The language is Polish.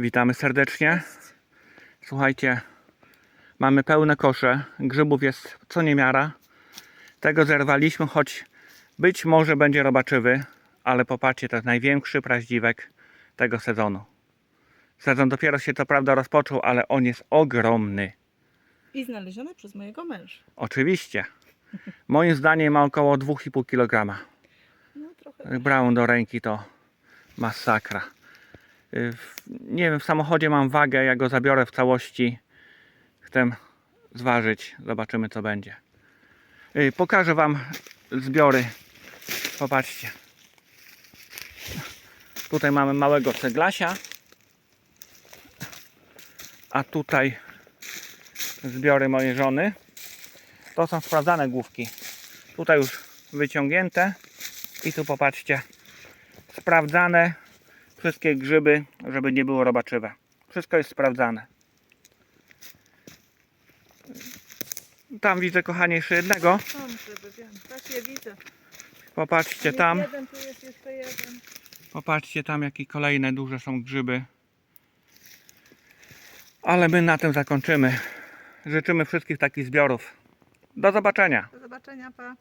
Witamy serdecznie. Słuchajcie, mamy pełne kosze. Grzybów jest co niemiara. Tego zerwaliśmy, choć być może będzie robaczywy, ale popatrzcie, to jest największy praździwek tego sezonu. Sezon dopiero się co prawda rozpoczął, ale on jest ogromny. I znalezione przez mojego męża. Oczywiście. Moim zdaniem ma około 2,5 kg. No trochę. Brałem do ręki to masakra. Nie wiem, w samochodzie mam wagę, ja go zabiorę w całości. Chcę zważyć, zobaczymy co będzie. Y, Pokażę Wam zbiory. Popatrzcie. Tutaj mamy małego ceglasia. A tutaj zbiory mojej żony. To są sprawdzane główki. Tutaj już wyciągnięte. I tu popatrzcie, sprawdzane wszystkie grzyby, żeby nie było robaczywe. Wszystko jest sprawdzane. Tam widzę, kochanie, jeszcze jednego. Tam, żeby wiem. Tak je widzę. Popatrzcie tam. jeden, tu jest jeszcze jeden. Popatrzcie tam, jakie kolejne duże są grzyby. Ale my na tym zakończymy. Życzymy wszystkich takich zbiorów. Do zobaczenia. Do zobaczenia, pa.